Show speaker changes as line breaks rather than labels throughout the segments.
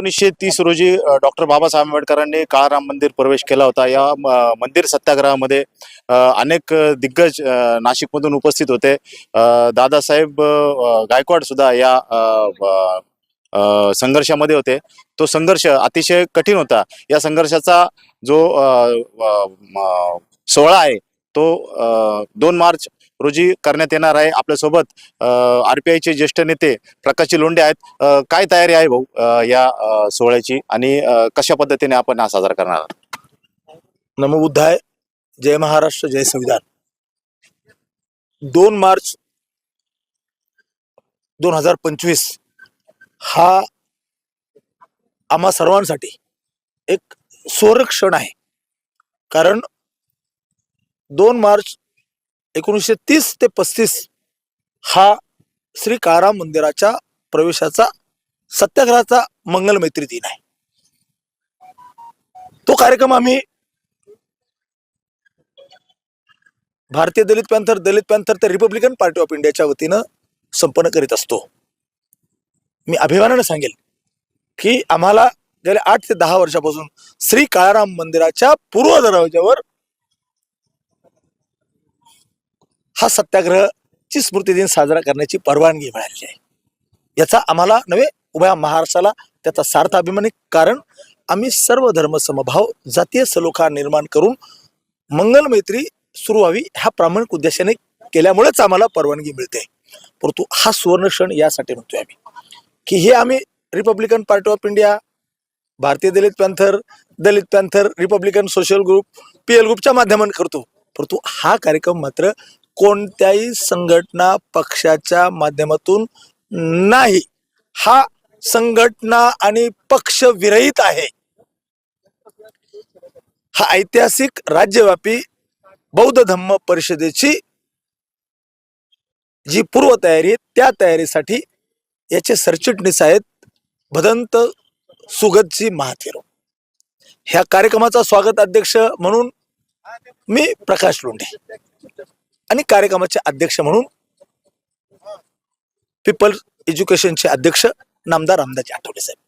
एकोणीसशे तीस रोजी डॉक्टर बाबासाहेब आंबेडकरांनी काळाराम मंदिर प्रवेश केला होता. या मंदिर सत्याग्रहामध्ये अनेक दिग्गज नाशिकमधून उपस्थित होते. दादासाहेब गायकवाड सुद्धा या संघर्षामध्ये होते. तो संघर्ष अतिशय कठीण होता. या संघर्षाचा जो सोहळा आहे तो दोन मार्च रोजी करण्यात येणार आहे. आपल्यासोबत आरपीआयचे ज्येष्ठ नेते प्रकाशजी लोंढे आहेत. काय तयारी आहे भाऊ या सोहळ्याची? आणि कशा पद्धतीने आपण हा साजरा करणार आहात?
नमो जय महाराष्ट्र जय संविधान. दोन मार्च दोन हजार पंचवीस हा आम्हा सर्वांसाठी एक स्वरक्षण आहे. कारण दोन मार्च एकोणीसशे तीस ते पस्तीस हा श्री काळाराम मंदिराच्या प्रवेशाचा सत्याग्रहाचा मंगलमैत्री दिन आहे. तो कार्यक्रम आम्ही भारतीय दलित पॅन्थर दलित पॅन्थर तर रिपब्लिकन पार्टी ऑफ इंडियाच्या वतीनं संपन्न करीत असतो. मी अभिमानाने सांगेल की आम्हाला गेल्या आठ ते दहा वर्षापासून श्री काळाराम मंदिराच्या पूर्व दरवाज्यावर हा सत्याग्रहची स्मृती दिन साजरा करण्याची परवानगी मिळालेली आहे. याचा आम्हाला नव्हे उभ्या महाराष्ट्राला त्याचा सार्थ अभिमान कारण आम्ही सर्व धर्म समभाव जातीय सलोखा निर्माण करून मंगल मैत्री सुरू व्हावी ह्या प्रामाणिक उद्देशाने केल्यामुळेच आम्हाला परवानगी मिळते. परंतु हा सुवर्ण क्षण यासाठी म्हणतोय आम्ही. की हे आम्ही Republican party of India Bharatiya Dalit panther Dalit panther Republican social group P L ग्रुपच्या माध्यमाने करतो. परंतु हा कार्यक्रम मात्र कोणत्याही संघटना पक्षाच्या माध्यमातून नाही. हा संघटना आणि पक्ष विरहित आहे. हा ऐतिहासिक राज्यव्यापी बौद्ध धम्म परिषदेची जी पूर्वतयारी आहे त्या तयारीसाठी याचे सरचिटणीस आहेत भदंत सुगतजी महाथेरो. ह्या कार्यक्रमाचा स्वागत अध्यक्ष म्हणून मी प्रकाश लोंढे. आणि कार्यक्रमाचे अध्यक्ष म्हणून पीपल एज्युकेशनचे अध्यक्ष नामदार रामदास आठवले साहेब.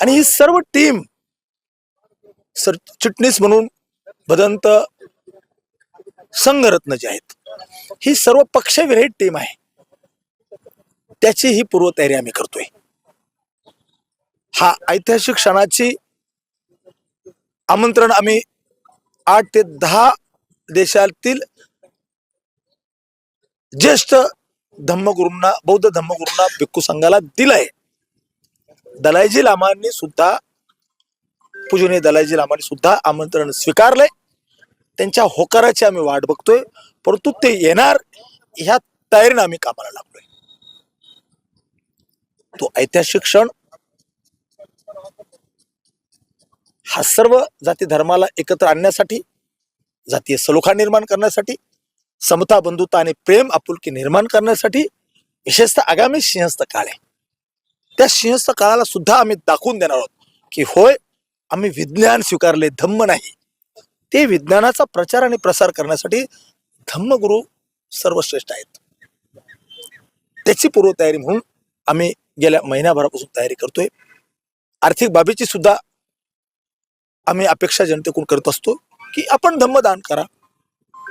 आणि ही सर्व टीम सर चिटणीस म्हणून भदंत संघरत्न जे आहेत ही सर्व पक्षविरहित टीम आहे. त्याची ही पूर्वतयारी आम्ही करतोय. हा ऐतिहासिक क्षणाची आमंत्रण आम्ही आठ ते दहा देशातील ज्येष्ठ धम्मगुरूंना बौद्ध धम्मगुरूंना भिक्खू संघाला दिलाय. दलायजी लामांनी सुद्धा पूजनीय दलायजी लामांनी सुद्धा आमंत्रण स्वीकारलंय. त्यांच्या होकाराची आम्ही वाट बघतोय. परंतु ते येणार ह्या तयारीनं आम्ही कामाला लागलोय. तो ऐतिहासिक क्षण हा सर्व जाती धर्माला एकत्र आणण्यासाठी जातीय सलोखा निर्माण करण्यासाठी समता बंधुता आणि प्रेम आपुलकी निर्माण करण्यासाठी विशेषतः आगामी सिंहस्थ काळ आहे. त्या सिंहस्थ काळाला सुद्धा आम्ही दाखवून देणार आहोत की होय आम्ही विज्ञान स्वीकारले धम्म नाही. ते विज्ञानाचा प्रचार आणि प्रसार करण्यासाठी धम्मगुरु सर्वश्रेष्ठ आहेत. त्याची पूर्वतयारी म्हणून आम्ही गेल्या महिन्याभरापासून तयारी करतोय. आर्थिक बाबीची सुद्धा आम्ही अपेक्षा जनतेकडून करत असतो की आपण धम्मदान करा.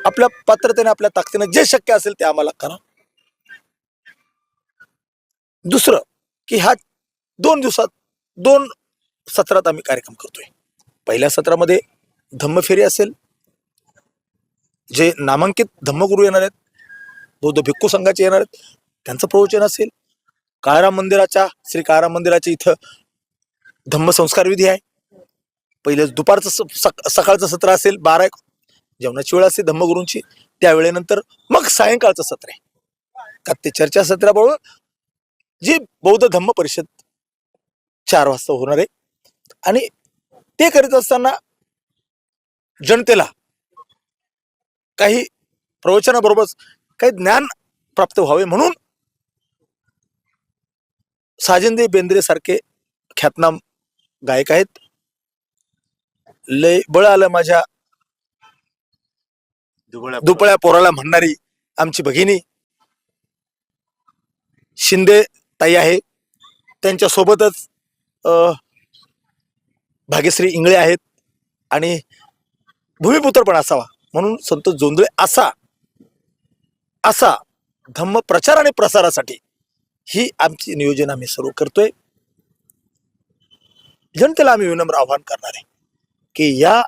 आपल्या पात्रतेने आपल्या ताकदीने जे शक्य असेल ते आम्हाला करा. दुसरं की ह्या दोन दिवसात दोन सत्रात आम्ही कार्यक्रम करतोय. पहिल्या सत्रामध्ये धम्मफेरी असेल जे नामांकित धम्मगुरू येणार आहेत बौद्ध भिक्खू संघाचे येणार आहेत त्यांचं प्रवचन असेल. काळाराम मंदिराच्या श्री काळाराम मंदिराच्या इथं धम्मसंस्कार विधी आहे. पहिले दुपारचं सकाळचं सत्र असेल बारा एक जेवणाची वेळ असते धम्मगुरूंची त्यावेळेनंतर मग सायंकाळचं सत्र आहे. का ते चर्चा सत्राबरोबर जी बौद्ध धम्म परिषद चार वाजता होणार आहे आणि ते करीत असताना जनतेला काही प्रवचनाबरोबरच काही ज्ञान प्राप्त व्हावे म्हणून साजिंदे बेंद्रे सारखे ख्यातनाम गायक आहेत. लय बळ आलं माझ्या दुपळ्या पोराला. म्हणणारी आमची भगिनी शिंदे ताई आहे. त्यांच्या सोबतच भाग्यश्री इंगळे आहेत आणि भूमिपुत्र पण असावा म्हणून संतोष जोंधळे असा असा धम्म प्रचार आणि प्रसारासाठी ही आमची नियोजन आम्ही सुरू करतोय. जनतेला आम्ही विनम्र आव्हान करणार आहे की या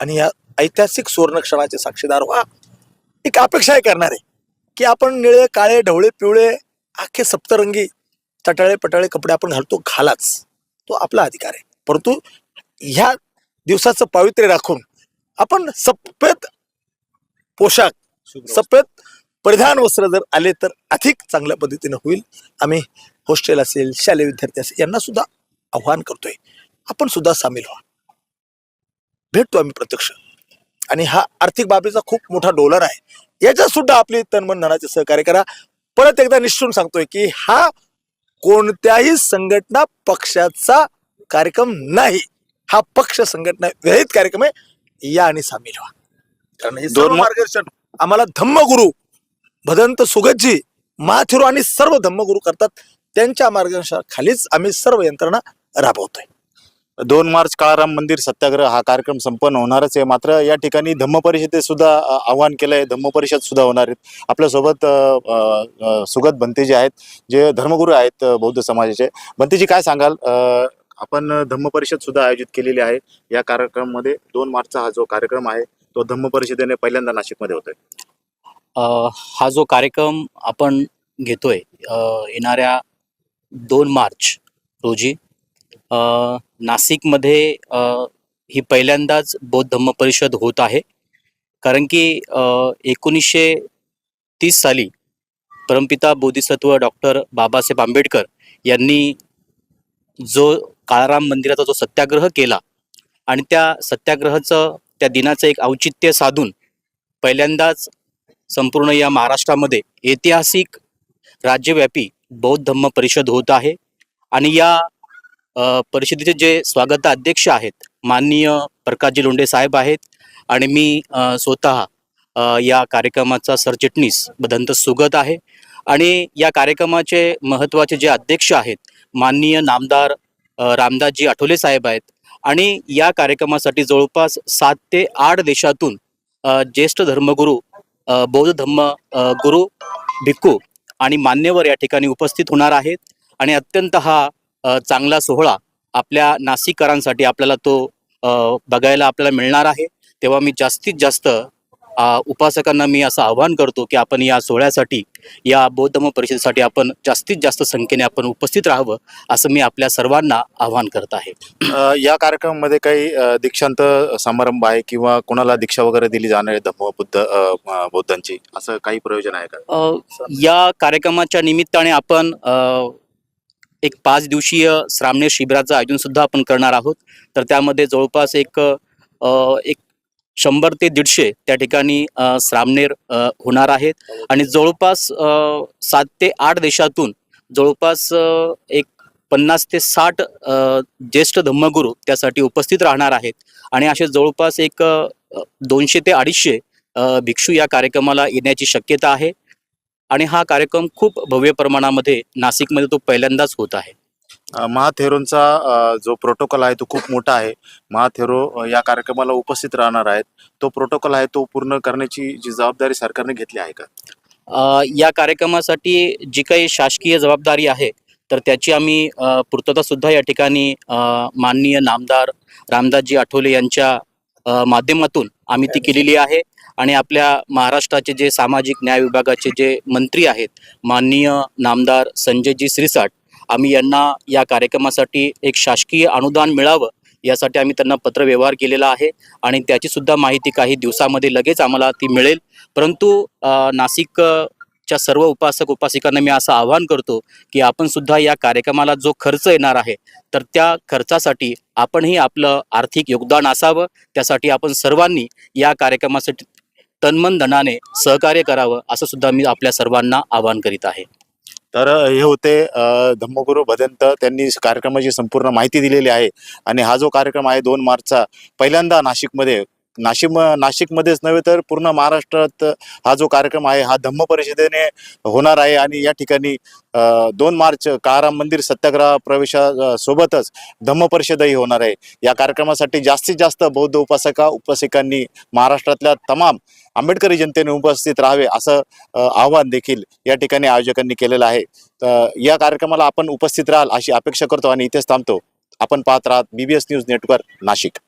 आणि या ऐतिहासिक सुवर्ण क्षणाचे साक्षीदार व्हा. एक अपेक्षा करणार आहे की आपण निळे काळे ढवळे पिवळे अख्खे सप्तरंगी तटाळे पटाळे कपडे आपण घालतो घालाच. तो आपला अधिकार आहे. परंतु ह्या दिवसाचं पावित्र्य राखून आपण सफेद पोशाख सफेद परिधान वस्त्र जर आले तर अधिक चांगल्या पद्धतीनं होईल. आम्ही हॉस्टेल असेल शालेय विद्यार्थी असेल यांना सुद्धा आव्हान करतोय. आपण सुद्धा सामील व्हा. भेटतो आम्ही प्रत्यक्ष. आणि हा आर्थिक बाबीचा खूप मोठा डोलर आहे. याच्यात सुद्धा आपली तनमन धनाचे सहकार्य करा. परत एकदा निश्चित सांगतोय की हा कोणत्याही संघटना पक्षाचा कार्यक्रम नाही. हा पक्ष संघटना विरहित कार्यक्रम आहे. या आणि सामील व्हा. कारण हे
दोन
मार्गदर्शन आम्हाला धम्मगुरु भदंत सुगतजी माथुरू आणि सर्व धम्मगुरु करतात. त्यांच्या मार्गदर्शनाखालीच आम्ही सर्व यंत्रणा राबवतोय.
दोन मार्च काळाराम मंदिर सत्याग्रह हा कार्यक्रम संपन्न होणारच आहे. मात्र या ठिकाणी धम्म परिषदेत सुद्धा आव्हान केलं आहे धम्म परिषद सुद्धा होणार आहेत. आपल्यासोबत सुगत अ, जे सुगत आहेत जे धर्मगुरू आहेत बौद्ध समाजाचे. भंतेजी काय सांगाल? आपण धम्म परिषद सुद्धा आयोजित केलेली आहे. या कार्यक्रमामध्ये दोन मार्चचा हा जो कार्यक्रम आहे तो धम्म परिषदेने पहिल्यांदा नाशिकमध्ये होतोय.
हा जो कार्यक्रम आपण घेतोय येणाऱ्या दोन मार्च रोजी नाशिकमध्ये ही पहिल्यांदाच बौद्ध धम्म परिषद होत आहे. कारण की एकोणीसशे तीस साली परमपिता बोधिसत्व डॉक्टर बाबासाहेब आंबेडकर यांनी जो काळाराम मंदिराचा जो सत्याग्रह केला आणि त्या सत्याग्रहाचं त्या दिनाचं एक औचित्य साधून पहिल्यांदाच संपूर्ण या महाराष्ट्रामध्ये ऐतिहासिक राज्यव्यापी बौद्ध धम्म परिषद होत आहे. आणि या परिषदेचे जे स्वागत अध्यक्ष आहेत माननीय प्रकाशजी लोंढे साहेब आहेत आणि मी स्वतः या कार्यक्रमाचा सरचिटणीस बदंत सुगत आहे. आणि या कार्यक्रमाचे महत्त्वाचे जे अध्यक्ष आहेत माननीय नामदार रामदासजी आठवले साहेब आहेत आणि या कार्यक्रमासाठी जवळपास सात ते आठ देशातून ज्येष्ठ धर्मगुरू बौद्ध धम्म गुरु भिक्खू आणि मान्यवर या ठिकाणी उपस्थित होणार आहेत. आणि अत्यंत हा चांगला सोहळा आपल्या नाशिककरांसाठी आपल्याला तो बघायला आपल्याला मिळणार आहे. तेव्हा मी जास्तीत जास्त उपासकांना मी असं आवाहन करतो की आपण या सोहळ्यासाठी या बौद्ध धम्म परिषदेसाठी आपण जास्तीत जास्त संख्येने आपण उपस्थित राहावं असं मी आपल्या सर्वांना आवाहन करत आहे.
या कार्यक्रमामध्ये काही दीक्षांत समारंभ आहे किंवा कोणाला दीक्षा वगैरे दिली जाणार आहे धम्म बुद्ध बौद्धांची असं काही प्रयोजन आहे का?
या कार्यक्रमाच्या निमित्ताने आपण एक पाच दिवसीय श्रामणे शिबिराचं आयोजन सुद्धा आपण करणार आहोत. तर त्यामध्ये जवळपास एक एक शंभर ते दीडशे त्या ठिकाणी श्रामणेर होणार आहेत. आणि जवळपास सात ते आठ देशातून जवळपास एक पन्नास ते साठ ज्येष्ठ धम्मगुरू त्यासाठी उपस्थित राहणार आहेत. आणि असे जवळपास एक दोनशे ते अडीचशे भिक्षू या कार्यक्रमाला येण्याची शक्यता आहे. आणि हा कार्यक्रम खूप भव्य प्रमाणामध्ये नाशिकमध्ये तो पहिल्यांदाच होत आहे.
महाथेरोंचा जो प्रोटोकॉल आहे तो खूप मोठा आहे. महाथेरो या कार्यक्रमाला उपस्थित राहणार आहेत. तो प्रोटोकॉल आहे तो पूर्ण करण्याची जी जबाबदारी सरकारने घेतली आहे का?
या कार्यक्रमासाठी जी काही शासकीय जबाबदारी आहे तर त्याची आम्ही पूर्तता सुद्धा या ठिकाणी माननीय नामदार रामदासजी आठवले यांच्या माध्यमातून आम्ही ती केलेली आहे. आणि आपल्या महाराष्ट्राचे जे सामाजिक न्याय विभागाचे जे मंत्री आहेत माननीय नामदार संजयजी श्रीसाट आम्ही यांना या कार्यक्रमासाठी एक शासकीय अनुदान मिळावं यासाठी आम्ही त्यांना पत्रव्यवहार केलेला आहे आणि त्याची सुद्धा माहिती काही दिवसामध्ये लगेच आम्हाला ती मिळेल. परंतु नाशिक च्या सर्व उपासक उपासिकांना मी असं आवाहन करतो की आपण सुद्धा या कार्यक्रमाला जो खर्च येणार आहे तर त्या खर्चासाठी आपणही आपलं आर्थिक योगदान असावं त्यासाठी आपण सर्वांनी या कार्यक्रमासाठी तन्मन धनाने सहकार्य करावं असं सुद्धा मी आपल्या सर्वांना आवाहन करीत आहे.
तर हे होते धम्मगुरू भदंत त्यांनी कार्यक्रमाची संपूर्ण माहिती दिलेली आहे. आणि हा जो कार्यक्रम आहे दोन मार्चचा पहिल्यांदा नाशिकमध्ये नाशिक नाशिकमध्येच नव्हे तर पूर्ण महाराष्ट्रात हा जो कार्यक्रम आहे हा धम्म परिषदेने होणार आहे आणि या ठिकाणी दोन मार्च काळाराम मंदिर सत्याग्रह प्रवेशा सोबतच धम्म परिषदही होणार आहे. या कार्यक्रमासाठी जास्तीत जास्त बौद्ध उपासका उपासिकांनी महाराष्ट्रातल्या तमाम आंबेडकरी जनतेने उपस्थित राहावे असं आव्हान आवाहन देखील या ठिकाणी आयोजकांनी केलेलं आहे. या कार्यक्रमाला आपण उपस्थित राहाल अशी अपेक्षा करतो आणि इथेच थांबतो. आपण पाहत राहत बीबीएस न्यूज नेटवर्क नाशिक.